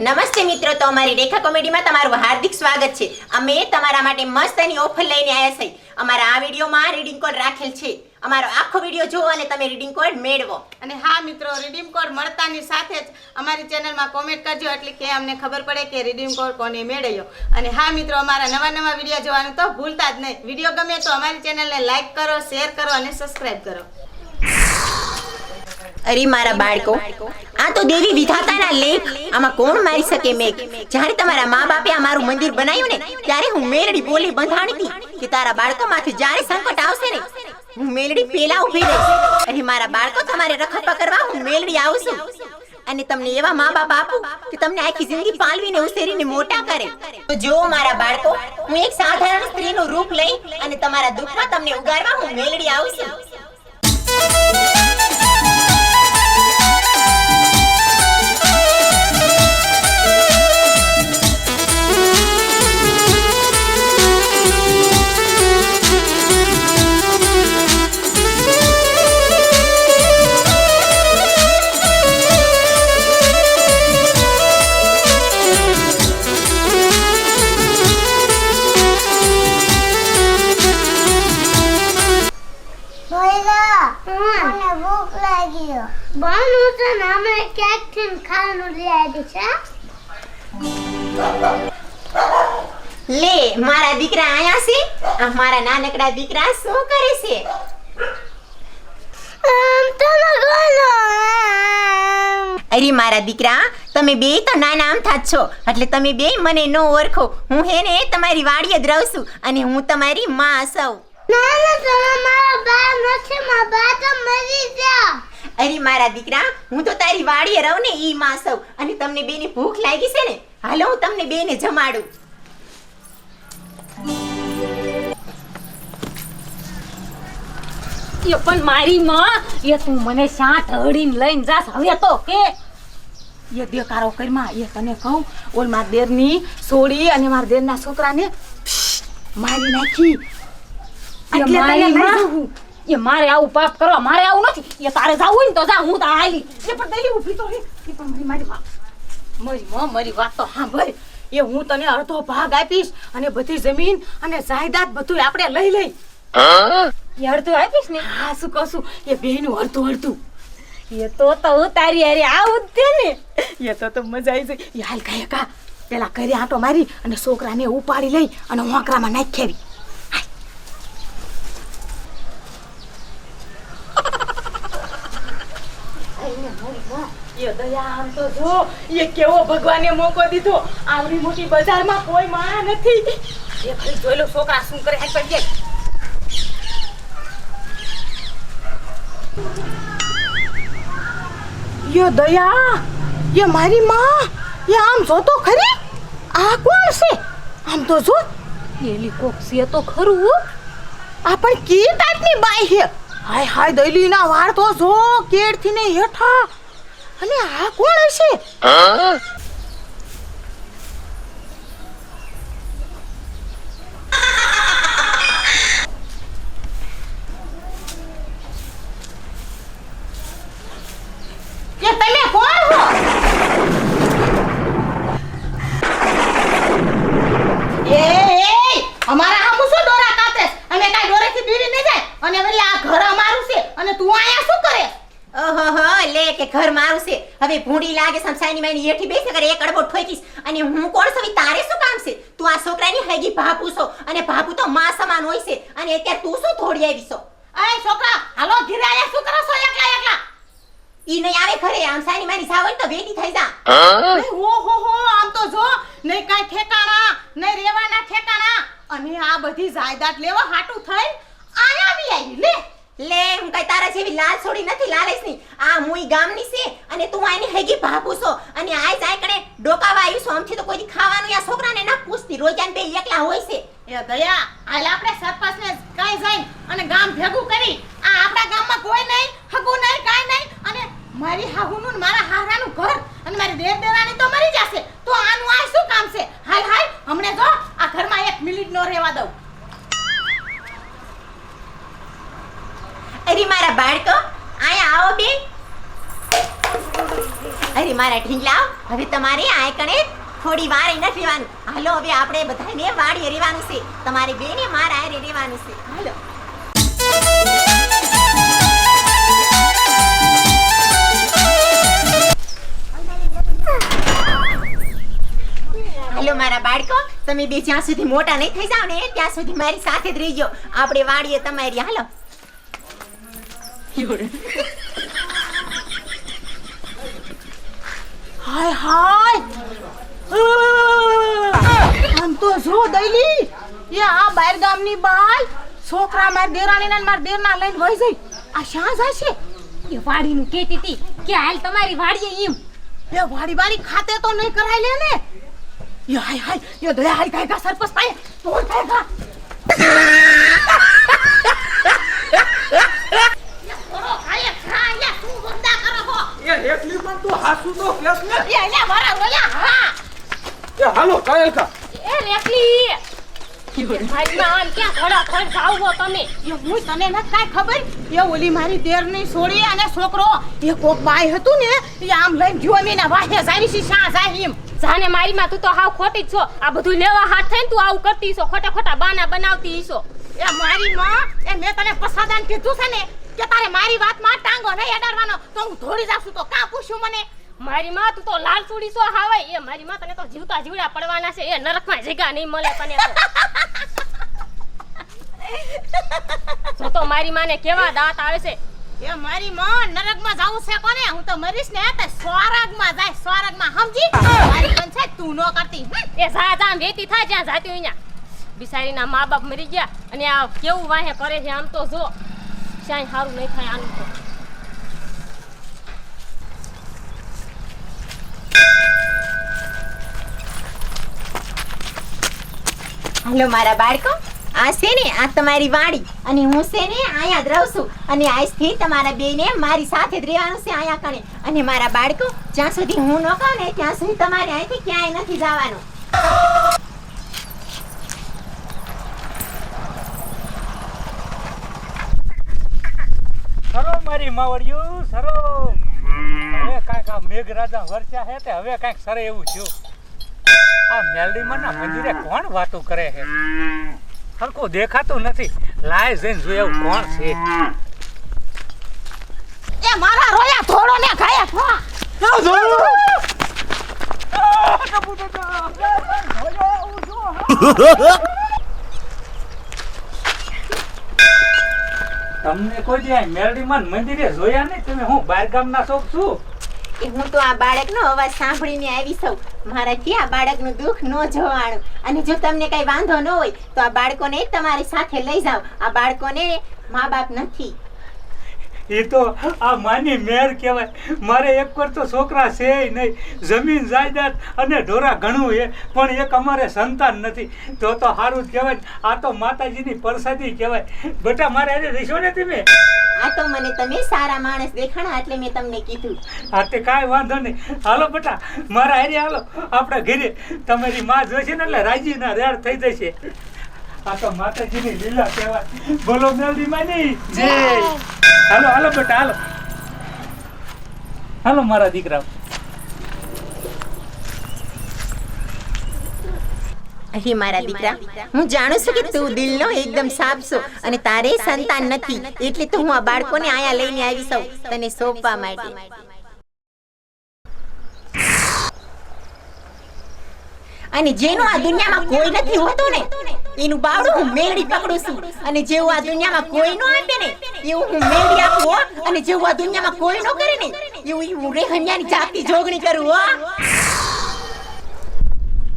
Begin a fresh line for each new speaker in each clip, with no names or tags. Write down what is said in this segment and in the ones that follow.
નમસ્તે મિત્રો, તો અમારી રેખા કોમેડીમાં તમારું હાર્દિક સ્વાગત છે. અમે તમારા માટે મસ્ત એની ઓફર લઈને આવ્યા છે અમારા આ વિડીયોમાં રીડિંગ કોડ રાખેલ છે. અમારો આખો વીડિયો જુઓ અને તમે રીડિંગ કોડ મેળવો.
અને હા મિત્રો રીડિંગ કોડ મળતાની સાથે જ અમારી ચેનલમાં કોમેન્ટ કરજો, એટલે કે અમને ખબર પડે કે રીડિંગ કોડ કોને મેળવ્યો. અને હા મિત્રો, અમારા નવા નવા વીડિયો જોવાનું તો ભૂલતા જ નહીં. વીડિયો ગમે તો અમારી ચેનલને લાઈક કરો શેર કરો અને સબસ્ક્રાઈબ કરો.
અરે મારા બાળકો, આ તો દેવી વિધાતાના લેખ. આમાં કોણ મારી શકે મેઘ? જ્યારે તમારા મા બાપે આ મારું મંદિર બનાવ્યું ને, ત્યારે હું મેરડી બોલી બંધાણી હતી કે તારા બાળકો માંથી જ્યારે સંકટ આવશે ને, હું મેલડી પેલા ઊભી રહીશ. અરે મારા બાળકો, તમારે રખપા કરવા હું મેલડી આવશું. અને તમને એવા મા બાપ આપું કે તમને આખી જિંદગી પાલવીને ઉછેરીને મોટા કરે. તો જો મારા બાળકો, હું એક સાધારણ સ્ત્રીનું રૂપ લઈ અને તમારા દુઃખમાં તમને ઉગારવા હું મેલડી
ભૈલા મને ભૂખ લાગી બનું છે ને અમે ક્યાંકથી ખાવાનું લઈ આવી છે
લે મારા દીકરા આયા છે? આ મારા નાનકડા દીકરા શું કરે છે? અરે મારા દીકરા તમે બે તો નાના આમથા જ છો. એટલે તમે બે મને ન ઓળખો. હું હે ને તમારી વાડીએ જ રહું છું અને હું તમારી માં સૌ
ના ના તમે મારા બા નથી મારા બા તો મરી ગયા.
અરે મારા દીકરા હું તો તારી વાડીએ રહું ને ઈ માં સૌ. અને તમને બેને ભૂખ લાગી છે ને હાલો હું તમને બેને જમાડું.
એ પણ મારી માં એ તું મને શાંત હળીને લઈને જાસ હવે તો કે? એ દેકારો કરીમાં એ તને કહું ઓલ માર દેરની સોડી અને માર દેરના છોકરાને મારી નાખી એટલે તને
મારી
લઈ
માં?
જાઉં. એ મારે આવું પાપ કરવા મારે આવું નથી. એ તારે જાવું હોય ને તો જા હું તો હાલી. એ પણ દલી ઊભી તો રે એ પણ મારી મારી વાત. મારી માં મારી વાત તો સાંભળ. એ હું તને અડધો ભાગ આપીશ અને બધી જમીન અને જાયદાદ બધું આપણે લઈ લઈ. એ અડધું આપીશ ને? હા શું કહું એ બેનું અડધું અડધું. એ તો તો હું તારી હારે આવું જ ને. એ તો તો મજા આવી જાય. હાલ કાય કા પેલા કરી આંટો મારી અને છોકરાને ઉપાડી લઈ અને વાંકરામાં નાખી આવી એ દયા આમ જો, એ કેવો મારી માં એ આમ જો તો ખરી? આ કોણ છે? આમ તો જો એલી કોક છે તો ખરું આ પણ કી ટાઈપની બાઈ છે. હાય હાય, દલીના વાળ તો જો કેડથી ને હેઠા. અને આ કોણ હશે કે તમે કોણ હો એ એ અમારા હામુ શું ડોરા કાતે અમે કાઈ ડોરેથી બીવી ન જાય અને વળી આ ઘર અમારું છે અને તું આયા શું કરે
ઓહો લે કે ઘર મારું છે હવે ભૂંડી લાગે સમસાની માની હેઠી બેસે કરે એક અડબો ઠોકીશ અને હું કોણ છું? તારે શું કામ છે? તું આ છોકરાની હેગી ભાપુ છો અને ભાપુ તો માં સમાન હોય છે. અને અત્યારે તું શું થોડી આવી છો?
અરે છોકરા હાલો ધીરે આયા શું કરો છો એકલા એકલા?
ઈ નહીં આવે ઘરે આમસાની મારી સાવન તો વેટી થઈ જા.
ઓ હો હો હો આમ તો જો નહીં કાઈ ઠેકાણા નહીં રેવાના ઠેકાણા. અને આ બધી જાયદાદ લેવા હાટું થઈ આયા આવી આવી લે.
લે, હું કઈ તારા જેવી લાલ છોડી નથી લાલેશની આ મુઈ ગામની છે અને તું આની હેગી છો. અને આય જાય કણે ડોકાવા આવ્યું છો. આમથી તો કોઈ ખાવાનું આ છોકરાને ના પૂછતી. રોજાન બે એકલા હોય છે.
એ દયા, હાલ આપણે સરપંચને કઈ જઈ અને ગામ ભેગું કરી. આ આપણા ગામમાં કોઈ નહીં, હગું નહીં, કાંઈ નહીં. અને મારી હાહુનું ને મારા હારાનું ઘર અને મારી દેર દેરાની તો મરી જશે. તો આનું આ શું કામ છે? હાલ હાલ, હમણે જો આ ઘરમાં એક મિનિટ નો રહેવા દઉં.
આવો બેન અરે, મારા ઢીંગલા હવે તમારે આ કણે થોડી વાર નથી રહેવાનું. હાલો, હવે આપણે બધાને વાડીએ રહેવાનું છે. તમારી બેને મારા હારે રહેવાનું છે. હાલો. હાલો, મારા બાળકો, તમે બે જ્યાં સુધી મોટા નહીં થઈ જાવ ને, ત્યાં સુધી મારી સાથે જ રહીજો. આપણે વાડીએ તમારી, હાલો.
હાય હાય. આમ તો જો દઈલી એ આ બાર ગામની બાઈ છોકરા માર દેરાણી ને માર દેરના લઈને વહી જઈ. આ શા છે
એ વાડીનું કહેતી હતી કે હાલ તમારી વાડીએ એમ
એ વાડી વાડી ખાતે તો નહીં કરાય લે ને. એ હાય હાય, એ દયા હાય કાય કા સરપંચ પાય તોડ કાય કા
એ એકલી પણ તું હાસુ તો કેસ ને એ હાલો કાયલ કા.
એ રેકલી. મારી માં આમ ક્યાં ખડા ખડ ખાવો તમે?
એ હું તને ન કાઈ ખબર? એ ઓલી મારી દેરની છોડી અને છોકરો એ કોક હતું ને એ આમ લઈને ગયો મીના વાહે જાવી છે શા જાય એમ.
જાને મારી માં તું તો હાવ ખોટી જ છો. આ બધું લેવા હાથ થઈને તું આવું કરતી છો ખોટા ખોટા બાના બનાવતી છો.
એ મારી માં એ મેં તને પસાદાન કીધું છે ને કે તારે મારી વાતમાં ટાંગો નહીં અડાડવાનો તો હું થોડી જાશું તો કાં પૂછ્યું મને?
મારી માં તું તો લાલ સુડી સો હાવાય. એ મારી માં તને તો જીવતા જીવડા પડવાના છે. એ નરકમાં જગ્યા નહીં મળે તને તો. તો મારી માને કેવા દાંત આવે છે.
એ મારી માં નરકમાં જાવું છે કોને? હું તો મરીશ ને તે સ્વર્ગમાં જાય. સ્વર્ગમાં સમજી? મારી પણ છે તું નો કરતી.
એ જા જા વેતી થાય જ્યાં જાતી અહીંયા ત્યાં. બિસારીના મા બાપ મરી ગયા અને આ કેવું વાહે કરે છે આમ તો જો. ક્યાંય સારું નહીં થાય આનું તો.
હાલો મારા બાળકો, આ છે ને, આ તમારી વાડી. અને હું છે ને, અહીંયા જ રહું છું. અને આજથી તમારા બેને મારી સાથે જ રહેવાનું છે અહીંયા કણે. અને મારા બાળકો, જ્યાં સુધી હું ન કહું ને, ત્યાં સુધી તમારે અહીંથી ક્યાંય નથી જવાનું.
સરો મારી માવડિયું સરો હવે કાંઈક આ મેઘરાજા વરસ્યા હે તે હવે કાંઈક સરે એવું થયું. આ મેલડીમાં ના મંદિરે કોણ વાતો કરે છે? હરખું દેખાતું નથી. લાય જઈને જોઈએ એવું કોણ છે?
એ મારા રોયા થોડો ને ખાયા થા
તમને કોઈ આ મેલડીમાં મંદિરે જોયા નહીં? તમે હું બાર ગામના શોખ છું?
કે હું તો આ બાળકનો અવાજ સાંભળીને આવી સૌ. મારાથી આ બાળકનું દુઃખ ન જોવાનું? અને જો તમને કઈ વાંધો ન હોય, તો આ બાળકોને તમારી સાથે લઈ જાઓ. આ બાળકોને મા બાપ નથી.
એ તો આ માની મેર કહેવાય. મારે એક પર તો છોકરા છે નહીં. જમીન, જાયદાદ અને ઢોરા ઘણું એ પણ એક અમારે સંતાન નથી. તો તો સારું જ કહેવાય આ તો માતાજીની પરસાદી કહેવાય. બેટા, મારે આજે રહીશો ને તમે
આ તો મને તમે સારા માણસ દેખાણા એટલે મેં તમને કીધું.
આ તે કાંઈ વાંધો નહીં. હાલો બેટા મારા હારે હાલો. આપણા ઘરે તમારી માં જોશે ને એટલે રાજીના રેડ થઈ જશે. આ તો માતાજીની લીલા કહેવાય. બોલો મેલડી માની. જય. હાલો હાલો બેટા હાલો. હાલો મારા દીકરા
અરે મારા દીકરા હું જાણું છું કે તું દિલનો એકદમ સાફ છો અને તારે સંતાન નથી. એટલે તો હું આ બાળકોને આયા લઈને આવી. સૌ તને સોંપવા માટે. અને જેનું આ દુનિયામાં કોઈ નથી હોતું ને એનું બાવડું હું મેળી પકડું છું. અને જેવું આ દુનિયામાં કોઈ નો આપે ને એવું હું મેળી આપું હો. અને જેવું આ દુનિયામાં કોઈ નો કરે ને એવું હું રેહન્યાની જાતિ જોગણી કરું હો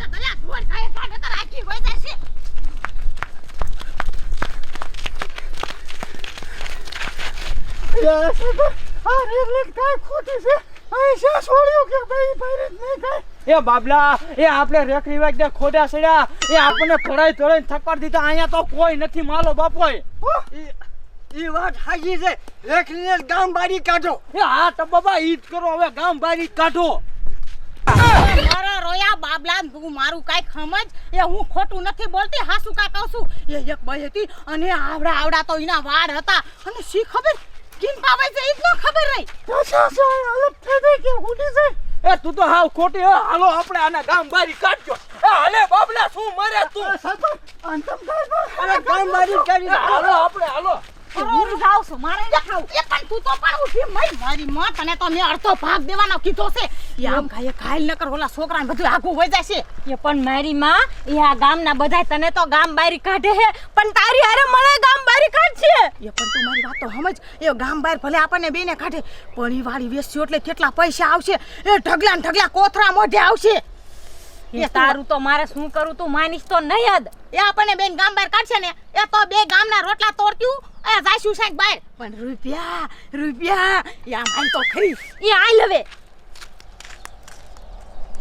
એ દયા થોડ ખાય કાઢે તો રાખી હોય જશે
એ બાબલા એ આપણે રેખડી વાગ્યા ખોટા સડ્યા એ આપણને ખોડાઈ તોડાઈ થકવાર દીધા. અહીંયા તો કોઈ નથી. માલો બાપોય.
ઈ વાત હાજી છે. રેખડીને ગામ બારી કાઢો.
એ હા તો બાબા ઈ જ કરો. હવે ગામ બારી કાઢો.
મારા રોયા બાબલા ને તું મારું કાંઈ સમજ એ હું ખોટું નથી બોલતી. હાસુ કા કહું છું. એ એક ભાઈ હતી અને આવડા આવડા તો એના વાળ હતા. અને શી ખબર? કિન પાવે છે? ઈ જ ન ખબર રહી
અલગ થઈ ગઈ કે ઉડી છે એ તું તો હાવ ખોટી હો. હાલો આપણે આના ગામ બારી કાઢજો. એ હાલે બાબલા શું મરે તું?
અરે ગામ બારી કરી
હાલો આપણે હાલો.
હું જાઉં છું મારે ખાવું.
એ પણ તું તો પણ મય. મારી માં તને તો મેં અડધો ભાગ દેવાનો કીધો છે. એ આમ ખાય ખાઈલ નકર ઓલા છોકરાને બધું આઘું વઈ જશે.
એ પણ મારી માં એ આ ગામના બધા તને તો ગામ બારી કાઢે હે પણ તારી હારે મને ગામ બારી કાઢશે.
એ પણ તું મારી વાત તો સમજ. એ ગામ બાર ભલે આપણને બેને કાઢે પણ વાળી વેચ્યું એટલે કેટલા પૈસા આવશે? એ ઢગલા ને ઢગલા કોથરા મોઢે આવશે.
એ તારું તો મારે શું કરું તું માનીશ તો નહીં જ
એ આપણને બેન ગામ બહાર કાઢશે ને એ તો બે ગામના રોટલા તોડતું એ જાશું સાહેબ બહાર. પણ રૂપિયા રૂપિયા યા માન તો ખરી.
એ આઈ લવે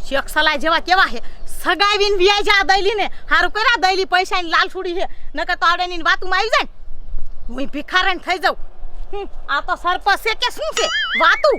શેખ સલાહ જેવા કેવા હે. સગાવીને વ્યાજ આ દઈલી ને હારું કર્યા દઈલી પૈસા ની લાલ છોડી છે. નકર તો આવડે ની વાતુમાં આવી જાય. હું ભિખારણ થઈ જાઉં. આ તો સરપંચ છે કે શું છે? વાતું.